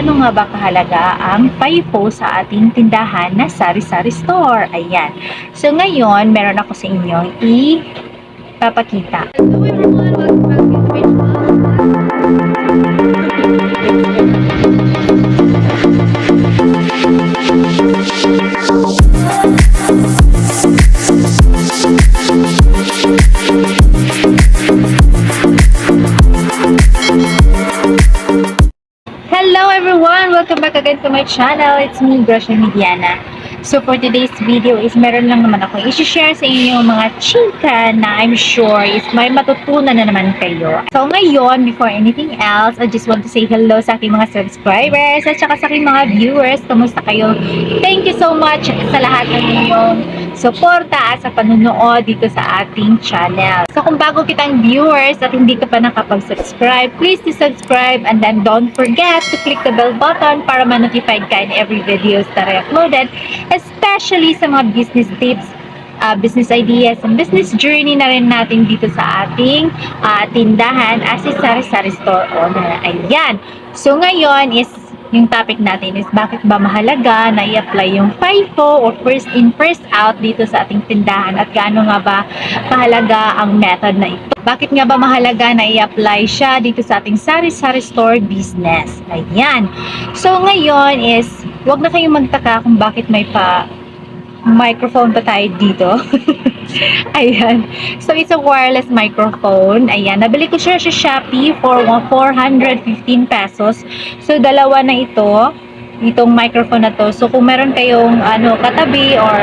gaano nga ba kahalaga ang FIFO sa ating tindahan na sari-sari store. Ayan. So ngayon, meron ako sa inyong ipapakita. Hello everyone, welcome back to my channel. To my channel. It's me, Gracia Mediana. So for today's video is meron lang naman ako i-share sa inyo mga chika na I'm sure is may matutunan na naman kayo. So ngayon, before anything else, I just want to say hello sa aking mga subscribers at saka sa aking mga viewers. Kamusta kayo? Thank you so much sa lahat ng inyong suporta at sa panunood dito sa ating channel. So kung bago kitang viewers at hindi ka pa nakapag-subscribe, please to subscribe and then don't forget to click the bell button para ma-notified ka in every videos that I uploaded, especially sa mga business tips uh, business ideas and business journey na rin natin dito sa ating uh, tindahan as a sari-sari store owner. Ayan. So ngayon is yung topic natin is bakit ba mahalaga na i-apply yung FIFO or first in first out dito sa ating tindahan at gaano nga ba kahalaga ang method na ito. Bakit nga ba mahalaga na i-apply siya dito sa ating sari-sari store business? Ayan. So ngayon is wag na kayong magtaka kung bakit may pa microphone pa tayo dito. Ayan. So, it's a wireless microphone. Ayan. Nabili ko siya sa Shopee for 415 pesos. So, dalawa na ito. Itong microphone na to. So, kung meron kayong ano, katabi or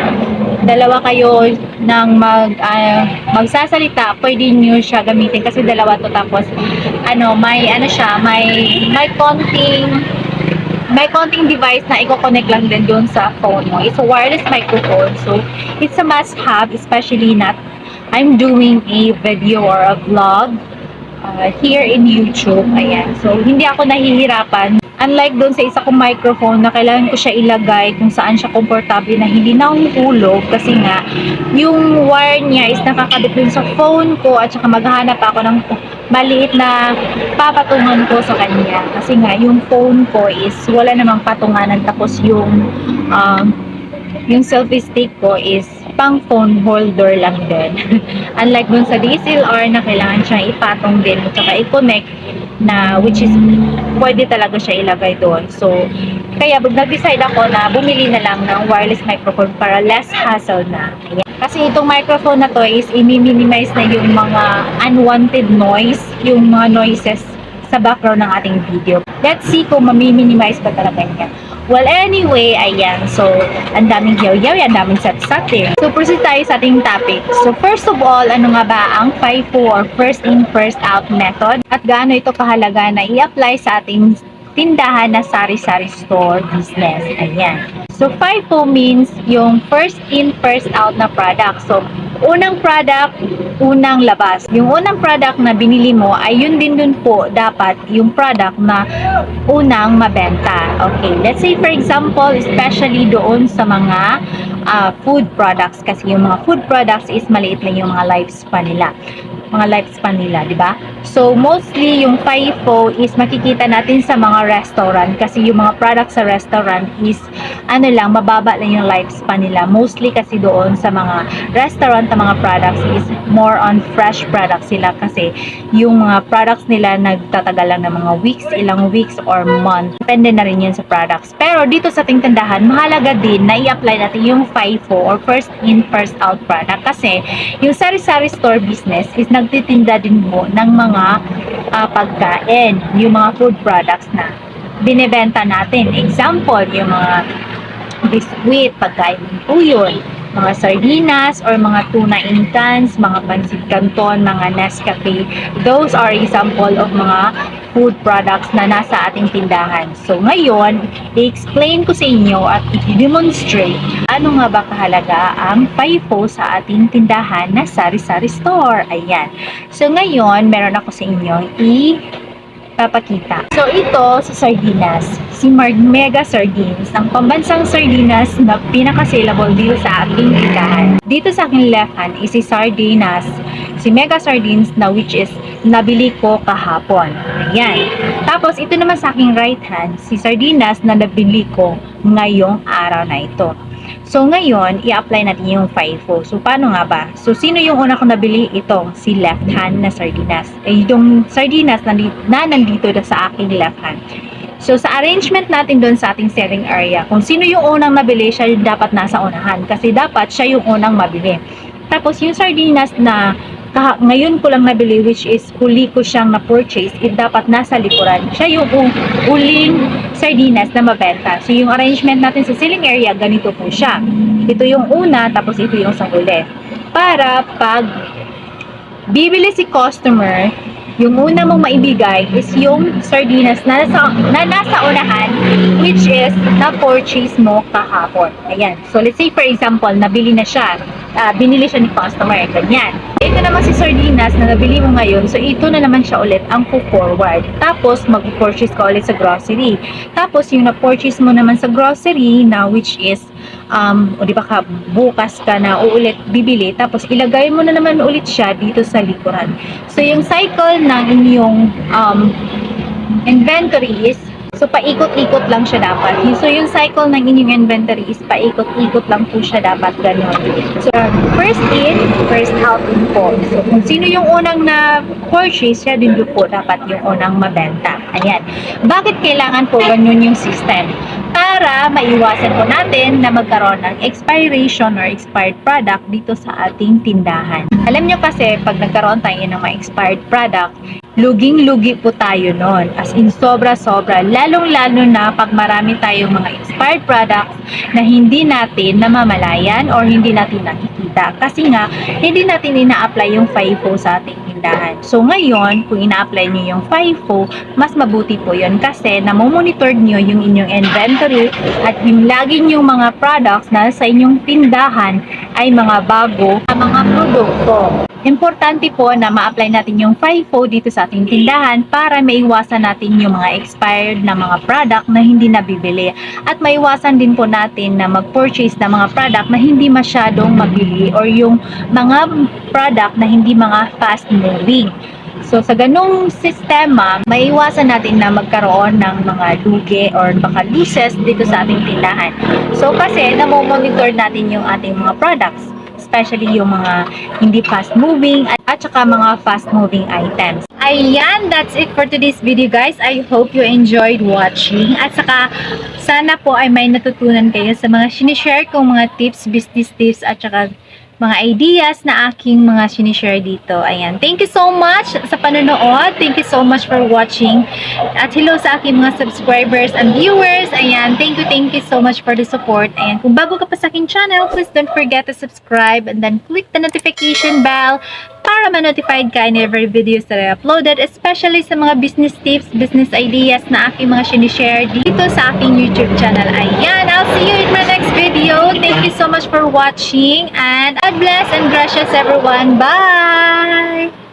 dalawa kayo nang mag ah, magsasalita, pwede niyo siya gamitin kasi dalawa to tapos ano, may ano siya, may may konting may konting device na i-connect lang din doon sa phone mo. It's a wireless microphone. So, it's a must-have, especially not I'm doing a video or a vlog uh, here in YouTube. Ayan. So, hindi ako nahihirapan. Unlike doon sa isa kong microphone na kailangan ko siya ilagay kung saan siya komportable na hindi nahuhulog kasi nga yung wire niya is nakakabit dun sa phone ko at saka maghahanap ako ng maliit na papatungan ko sa kanya. Kasi nga, yung phone ko is wala namang patunganan tapos yung um, yung selfie stick ko is pang phone holder lang din. Unlike dun sa DSLR na kailangan siyang ipatong din at saka i-connect na which is pwede talaga siya ilagay doon. So, kaya nag-decide ako na bumili na lang ng wireless microphone para less hassle na. Kasi itong microphone na to is i-minimize na yung mga unwanted noise, yung mga noises sa background ng ating video. Let's see kung mami-minimize pa talaga niya. Well, anyway, ayan. So, ang daming yaw-yaw, ang daming sat-sat eh. So, proceed tayo sa ating topic. So, first of all, ano nga ba ang FIFO or first in, first out method? At gaano ito kahalaga na i-apply sa ating tindahan na sari-sari store business. Ayan. So, FIFO means yung first in, first out na product. So, unang product, unang labas. Yung unang product na binili mo ay yun din dun po dapat yung product na unang mabenta. Okay, let's say for example, especially doon sa mga uh, food products kasi yung mga food products is maliit lang yung mga lifespan nila mga lifespan nila, di ba? So, mostly yung FIFO is makikita natin sa mga restaurant kasi yung mga products sa restaurant is ano lang, mababa lang yung lifespan nila. Mostly kasi doon sa mga restaurant na mga products is more on fresh products sila kasi yung mga products nila nagtatagal lang ng mga weeks, ilang weeks or month. Depende na rin yun sa products. Pero dito sa ating tindahan, mahalaga din na i-apply natin yung FIFO or first in, first out product kasi yung sari-sari store business is nagtitinda din po ng mga ah, pagkain, yung mga food products na binebenta natin. Example, yung mga biskuit, pagkain po yun. Mga sardinas or mga tuna in cans, mga pansit canton, mga Nescafe. Those are example of mga food products na nasa ating tindahan. So ngayon, i-explain ko sa inyo at i-demonstrate ano nga ba kahalaga ang FIFO sa ating tindahan na sari-sari store. Ayan. So ngayon, meron ako sa inyo i papakita. So ito sa sardinas, si Mar Mega Sardines, ang pambansang sardinas na pinaka-saleable dito sa ating tindahan. Dito sa aking left hand is si sardinas, si Mega Sardines na which is nabili ko kahapon. Ayan. Tapos, ito naman sa aking right hand, si sardinas na nabili ko ngayong araw na ito. So, ngayon, i-apply natin yung FIFO. So, paano nga ba? So, sino yung una ko nabili? Ito, si left hand na sardinas. Eh, yung sardinas na, na nandito na sa aking left hand. So, sa arrangement natin doon sa ating selling area, kung sino yung unang nabili, siya yung dapat nasa unahan. Kasi dapat siya yung unang mabili. Tapos, yung sardinas na kaha- ngayon ko lang nabili, which is huli ko siyang na-purchase, it dapat nasa likuran. Siya yung uling sardinas na mabenta. So, yung arrangement natin sa selling area, ganito po siya. Ito yung una, tapos ito yung sa huli. Para pag bibili si customer, yung una mong maibigay is yung sardinas na nasa, na nasa unahan, which is na-purchase mo kahapon. Ayan. So, let's say for example, nabili na siya. ah, binili siya ni customer. Ganyan. Ito naman si sardinas na nabili mo ngayon. So, ito na naman siya ulit ang forward. Tapos, mag-purchase ka ulit sa grocery. Tapos, yung na-purchase mo naman sa grocery na which is um, o di ba ka, bukas ka na uulit bibili, tapos ilagay mo na naman ulit siya dito sa likuran. So, yung cycle ng inyong um, inventory is, so paikot-ikot lang siya dapat. So, yung cycle ng inyong inventory is paikot-ikot lang po siya dapat ganun. So, first in, first out in po. So, kung sino yung unang na purchase, siya din po dapat yung unang mabenta. Ayan. Bakit kailangan po ganun yung system? Para maiwasan po natin na magkaroon ng expiration or expired product dito sa ating tindahan. Alam nyo kasi, pag nagkaroon tayo ng mga expired product, luging-lugi po tayo nun. As in, sobra-sobra. Lalong-lalo na pag marami tayong mga expired products na hindi natin namamalayan or hindi natin nakikita. Kasi nga, hindi natin ina-apply yung FIFO sa ating tindahan. So, ngayon, kung ina-apply nyo yung FIFO, mas mabuti po yun kasi namomonitor nyo yung inyong inventory at yung lagi yung mga products na sa inyong tindahan ay mga bago na mga produkto. Importante po na ma-apply natin yung FIFO dito sa ating tindahan para maiwasan natin yung mga expired na mga product na hindi nabibili. At maiwasan din po natin na mag-purchase ng mga product na hindi masyadong mabili or yung mga product na hindi mga fast moving. So sa ganung sistema, maiwasan natin na magkaroon ng mga lugi or baka loses dito sa ating tindahan. So kasi namomonitor natin yung ating mga products especially yung mga hindi fast moving at, at saka mga fast moving items. Ayan, that's it for today's video guys. I hope you enjoyed watching at saka sana po ay may natutunan kayo sa mga sinishare kong mga tips, business tips at saka mga ideas na aking mga sinishare dito. Ayan. Thank you so much sa panonood. Thank you so much for watching. At hello sa aking mga subscribers and viewers. Ayan. Thank you, thank you so much for the support. Ayan. Kung bago ka pa sa aking channel, please don't forget to subscribe and then click the notification bell para ma-notified ka in every videos that I uploaded, especially sa mga business tips, business ideas na aking mga sinishare dito sa aking YouTube channel. Ayan, I'll see you in my next video. Thank you so much for watching and God bless and gracious everyone. Bye!